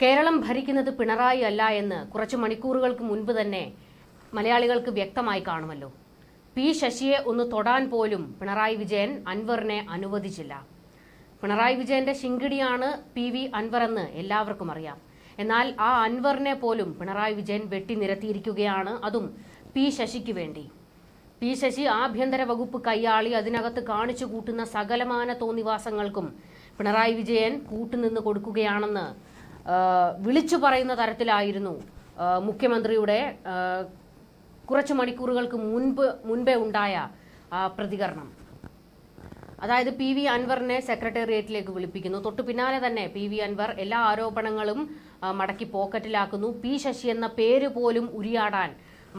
കേരളം ഭരിക്കുന്നത് പിണറായി അല്ല എന്ന് കുറച്ച് മണിക്കൂറുകൾക്ക് മുൻപ് തന്നെ മലയാളികൾക്ക് വ്യക്തമായി കാണുമല്ലോ. പി ശശിയെ ഒന്ന് തൊടാൻ പോലും പിണറായി വിജയൻ അൻവറിനെ അനുവദിച്ചില്ല. പിണറായി വിജയന്റെ ശിങ്കിടിയാണ് പി വി അൻവർ എന്ന് എല്ലാവർക്കും അറിയാം. എന്നാൽ ആ അൻവറിനെ പോലും പിണറായി വിജയൻ വെട്ടിനിരത്തിയിരിക്കുകയാണ് അതും പി ശശിക്ക് വേണ്ടി. പി ശശി ആഭ്യന്തര വകുപ്പ് കൈയാളി അതിനകത്ത് കാണിച്ചു കൂട്ടുന്ന സകലമാന തോന്നിവാസങ്ങൾക്കും പിണറായി വിജയൻ കൂട്ടുനിന്ന് കൊടുക്കുകയാണെന്ന് വിളിച്ചു പറയുന്ന തരത്തിലായിരുന്നു മുഖ്യമന്ത്രിയുടെ കുറച്ച് മണിക്കൂറുകൾക്ക് മുൻപ് മുൻപേ ഉണ്ടായ പ്രതികരണം. അതായത് പി വി അൻവറിനെ സെക്രട്ടേറിയറ്റിലേക്ക് വിളിപ്പിക്കുന്നു. തൊട്ടു പിന്നാലെ തന്നെ പി വി അൻവർ എല്ലാ ആരോപണങ്ങളും മടക്കി പോക്കറ്റിലാക്കുന്നു. പി ശശി എന്ന പേര് പോലും ഉരിയാടാൻ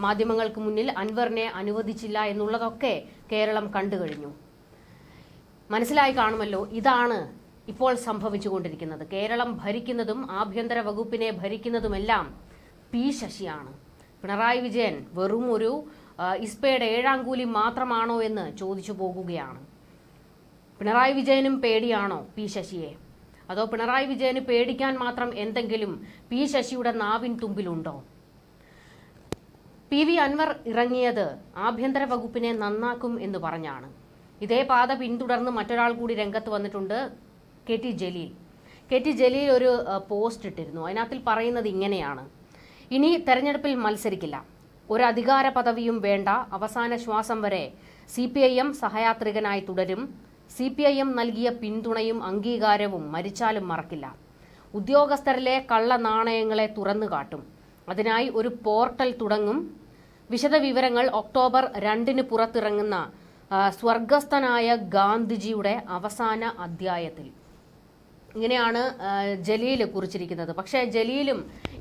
മാധ്യമങ്ങൾക്ക് മുന്നിൽ അൻവറിനെ അനുവദിച്ചില്ല എന്നുള്ളതൊക്കെ കേരളം കണ്ടു കഴിഞ്ഞു. മനസ്സിലായി കാണുമല്ലോ ഇതാണ് ഇപ്പോൾ സംഭവിച്ചുകൊണ്ടിരിക്കുന്നത്. കേരളം ഭരിക്കുന്നതും ആഭ്യന്തര വകുപ്പിനെ ഭരിക്കുന്നതുമെല്ലാം പി ശശിയാണ്. പിണറായി വിജയൻ വെറും ഒരു ഇസ്പയുടെ ഏഴാം കൂലി മാത്രമാണോ എന്ന് ചോദിച്ചു പോകുകയാണ്. പിണറായി വിജയനും പേടിയാണോ പി ശശിയെ? അതോ പിണറായി വിജയന് പേടിക്കാൻ മാത്രം എന്തെങ്കിലും പി ശശിയുടെ നാവിൻ തുമ്പിലുണ്ടോ? പി വി അൻവർ ഇറങ്ങിയത് ആഭ്യന്തര വകുപ്പിനെ നന്നാക്കും എന്ന് പറഞ്ഞാണ്. ഇതേ പാത പിന്തുടർന്ന് മറ്റൊരാൾ കൂടി രംഗത്ത് വന്നിട്ടുണ്ട്. K T Jaleel. K T Jaleel ഒരു പോസ്റ്റ് ഇട്ടിരുന്നു. അതിനകത്തിൽ പറയുന്നത് ഇങ്ങനെയാണ്. ഇനി തെരഞ്ഞെടുപ്പിൽ മത്സരിക്കില്ല. ഒരു അധികാര പദവിയും വേണ്ട. അവസാന ശ്വാസം വരെ സി പി ഐ എം സഹയാത്രികനായി തുടരും. സി പി ഐ എം നൽകിയ പിന്തുണയും അംഗീകാരവും മരിച്ചാലും മറക്കില്ല. ഉദ്യോഗസ്ഥരിലെ കള്ള നാണയങ്ങളെ തുറന്നു കാട്ടും. അതിനായി ഒരു പോർട്ടൽ തുടങ്ങും. വിശദവിവരങ്ങൾ ഒക്ടോബർ രണ്ടിന് പുറത്തിറങ്ങുന്ന സ്വർഗസ്ഥനായ ഗാന്ധിജിയുടെ അവസാന അധ്യായത്തിൽ. ഇങ്ങനെയാണ് ജലീൽ കുറിച്ചിരിക്കുന്നത്. പക്ഷേ ജലീലും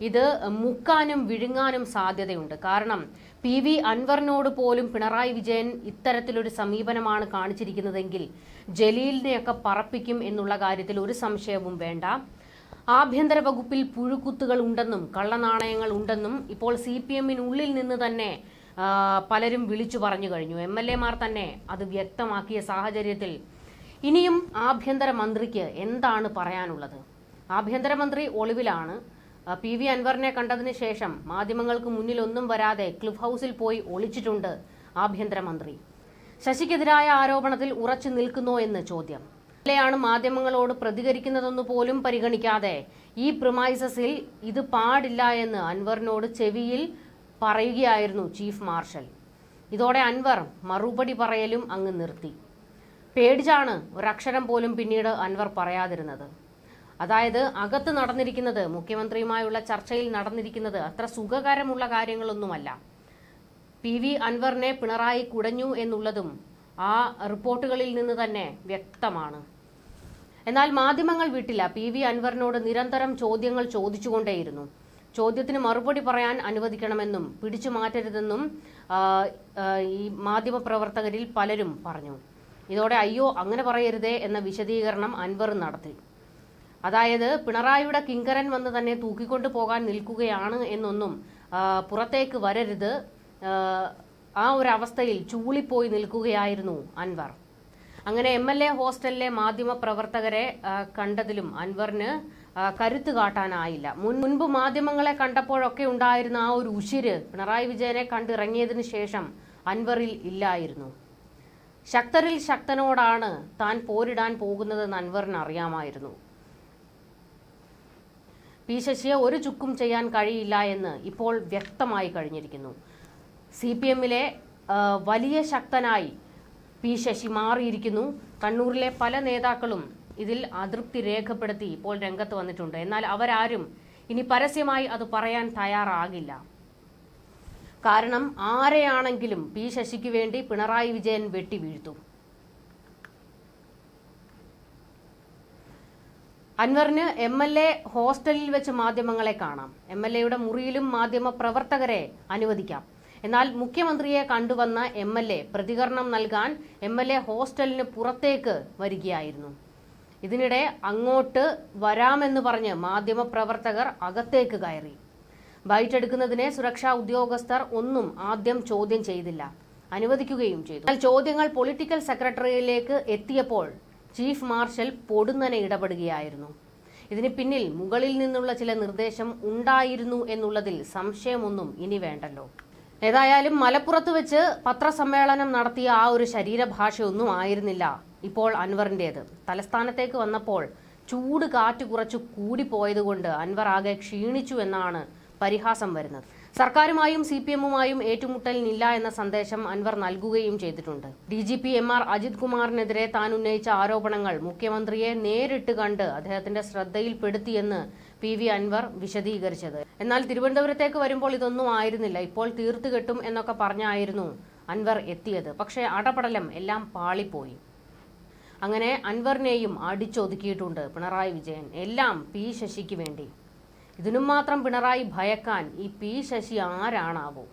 ഇത് മുക്കാനും വിഴുങ്ങാനും സാധ്യതയുണ്ട്. കാരണം പി വി അൻവറിനോട് പോലും പിണറായി വിജയൻ ഇത്തരത്തിലൊരു സമീപനമാണ് കാണിച്ചിരിക്കുന്നതെങ്കിൽ ജലീലിനെയൊക്കെ പറപ്പിക്കും എന്നുള്ള കാര്യത്തിൽ ഒരു സംശയവും വേണ്ട. ആഭ്യന്തര വകുപ്പിൽ പുഴുക്കുത്തുകൾ ഉണ്ടെന്നും കള്ളനാണയങ്ങൾ ഉണ്ടെന്നും ഇപ്പോൾ സി പി എമ്മിനുള്ളിൽ നിന്ന് തന്നെ പലരും വിളിച്ചു പറഞ്ഞു കഴിഞ്ഞു. എം എൽ എമാർ തന്നെ അത് വ്യക്തമാക്കിയ സാഹചര്യത്തിൽ ഇനിയും ആഭ്യന്തര മന്ത്രിക്ക് എന്താണ് പറയാനുള്ളത്? ആഭ്യന്തരമന്ത്രി ഒളിവിലാണ്. പി വി അൻവറിനെ കണ്ടതിന് ശേഷം മാധ്യമങ്ങൾക്ക് മുന്നിലൊന്നും വരാതെ ക്ലിഫ് ഹൗസിൽ പോയി ഒളിച്ചിട്ടുണ്ട് ആഭ്യന്തരമന്ത്രി ശശിക്കെതിരായ ആരോപണത്തിൽ ഉറച്ചു നിൽക്കുന്നോ എന്ന് ചോദ്യം. ാണ് മാധ്യമങ്ങളോട് പ്രതികരിക്കുന്നതെന്ന് പോലും പരിഗണിക്കാതെ ഈ പ്രിമൈസസിൽ ഇത് പാടില്ല എന്ന് അൻവറിനോട് ചെവിയിൽ പറയുകയായിരുന്നു ചീഫ് മാർഷൽ. ഇതോടെ അൻവർ മറുപടി പറയലും അങ്ങ് നിർത്തി. പേടിച്ചാണ് ഒരക്ഷരം പോലും പിന്നീട് അൻവർ പറയാതിരുന്നത്. അതായത് അകത്ത് നടന്നിരിക്കുന്നത് മുഖ്യമന്ത്രിയുമായുള്ള ചർച്ചയിൽ നടന്നിരിക്കുന്നത് അത്ര സുഖകരമുള്ള കാര്യങ്ങളൊന്നുമല്ല. പി വി അൻവറിനെ പിണറായി കുടഞ്ഞു എന്നുള്ളതും ആ റിപ്പോർട്ടുകളിൽ നിന്ന് തന്നെ വ്യക്തമാണ്. എന്നാൽ മാധ്യമങ്ങൾ വിട്ടില്ല. പി വി അൻവറിനോട് നിരന്തരം ചോദ്യങ്ങൾ ചോദിച്ചുകൊണ്ടേയിരുന്നു. ചോദ്യത്തിന് മറുപടി പറയാൻ അനുവദിക്കണമെന്നും പിടിച്ചു മാറ്റരുതെന്നും ഈ മാധ്യമപ്രവർത്തകരിൽ പലരും പറഞ്ഞു. ഇതോടെ അയ്യോ അങ്ങനെ പറയരുതേ എന്ന വിശദീകരണം അൻവർ നടത്തി. അതായത് പിണറായിയുടെ കിങ്കരൻ വന്ന് തന്നെ തൂക്കിക്കൊണ്ടു പോകാൻ നിൽക്കുകയാണ് എന്നൊന്നും പുറത്തേക്ക് വരരുത് ആ, ഒരു അവസ്ഥയിൽ ചൂളിപ്പോയി നിൽക്കുകയായിരുന്നു അൻവർ. അങ്ങനെ എം എൽ എ ഹോസ്റ്റലിലെ മാധ്യമ പ്രവർത്തകരെ ആ, കണ്ടതിലും അൻവറിന് കരുത്ത് കാട്ടാനായില്ല. മുൻ മുൻപ് മാധ്യമങ്ങളെ കണ്ടപ്പോഴൊക്കെ ഉണ്ടായിരുന്ന ആ ഒരു ഉശിര് പിണറായി വിജയനെ കണ്ടിറങ്ങിയതിനു ശേഷം അൻവറിൽ ഇല്ലായിരുന്നു. ശക്തരിൽ ശക്തനോടാണ് താൻ പോരിടാൻ പോകുന്നതെന്ന് അൻവറിന് അറിയാമായിരുന്നു. പി ശശിയെ ഒരു ചുക്കും ചെയ്യാൻ കഴിയില്ല എന്ന് ഇപ്പോൾ വ്യക്തമായി കഴിഞ്ഞിരിക്കുന്നു. സി പി എമ്മിലെ വലിയ ശക്തനായി പി ശശി മാറിയിരിക്കുന്നു. കണ്ണൂരിലെ പല നേതാക്കളും ഇതിൽ അതൃപ്തി രേഖപ്പെടുത്തി ഇപ്പോൾ രംഗത്ത് വന്നിട്ടുണ്ട്. എന്നാൽ അവരാരും ഇനി പരസ്യമായി അത് പറയാൻ തയ്യാറാകില്ല. കാരണം ആരെയാണെങ്കിലും പി ശശിക്ക് വേണ്ടി പിണറായി വിജയൻ വെട്ടി വീഴ്ത്തും. അൻവറിന് എം എൽ എ ഹോസ്റ്റലിൽ വെച്ച് മാധ്യമങ്ങളെ കാണാം. എം എൽ എയുടെ മുറിയിലും മാധ്യമ പ്രവർത്തകരെ അനുവദിക്കാം. എന്നാൽ മുഖ്യമന്ത്രിയെ കണ്ടുവന്ന എം എൽ എ പ്രതികരണം നൽകാൻ എം എൽ എ ഹോസ്റ്റലിന് പുറത്തേക്ക് വരികയായിരുന്നു. ഇതിനിടെ അങ്ങോട്ട് വരാമെന്ന് പറഞ്ഞ് മാധ്യമ പ്രവർത്തകർ അകത്തേക്ക് കയറി. ബൈറ്റ് എടുക്കുന്നതിനെ സുരക്ഷാ ഉദ്യോഗസ്ഥർ ഒന്നും ആദ്യം ചോദ്യം ചെയ്തില്ല. അനുവദിക്കുകയും ചെയ്തു. എന്നാൽ ചോദ്യങ്ങൾ പൊളിറ്റിക്കൽ സെക്രട്ടറിയിലേക്ക് എത്തിയപ്പോൾ ചീഫ് മാർഷൽ പൊടുന്നനെ ഇടപെടുകയായിരുന്നു. ഇതിന് പിന്നിൽ മുകളിൽ നിന്നുള്ള ചില നിർദ്ദേശം ഉണ്ടായിരുന്നു എന്നുള്ളതിൽ സംശയമൊന്നും ഇനി വേണ്ടല്ലോ. ഏതായാലും മലപ്പുറത്ത് വെച്ച് പത്രസമ്മേളനം നടത്തിയ ആ ഒരു ശരീരഭാഷയൊന്നും ആയിരുന്നില്ല ഇപ്പോൾ അൻവറിന്റേത് തലസ്ഥാനത്തേക്ക് വന്നപ്പോൾ ചൂട് കാറ്റ് കുറച്ച് കൂടിപ്പോയതുകൊണ്ട് അൻവർ ആകെ ക്ഷീണിച്ചു എന്നാണ് പരിഹാസം വരുന്നത്. സർക്കാരുമായും സി പി എമ്മുമായും ഏറ്റുമുട്ടലിനില്ല എന്ന സന്ദേശം അൻവർ നൽകുകയും ചെയ്തിട്ടുണ്ട്. D G P M R Ajith കുമാറിനെതിരെ താൻ ഉന്നയിച്ച ആരോപണങ്ങൾ മുഖ്യമന്ത്രിയെ നേരിട്ട് കണ്ട് അദ്ദേഹത്തിന്റെ ശ്രദ്ധയിൽപ്പെടുത്തിയെന്ന് പി വി അൻവർ വിശദീകരിച്ചത്. എന്നാൽ തിരുവനന്തപുരത്തേക്ക് വരുമ്പോൾ ഇതൊന്നും ആയിരുന്നില്ല. ഇപ്പോൾ തീർത്തു കെട്ടും എന്നൊക്കെ പറഞ്ഞായിരുന്നു അൻവർ എത്തിയത്. പക്ഷേ അടപടലം എല്ലാം പാളിപ്പോയി. അങ്ങനെ അൻവറിനെയും അടിച്ചൊതുക്കിയിട്ടുണ്ട് പിണറായി വിജയൻ. എല്ലാം പി ശശിക്ക് വേണ്ടി. ഇതിനും മാത്രം പിണറായി ഭയക്കാൻ ഈ പി ശശി ആരാണാവോ?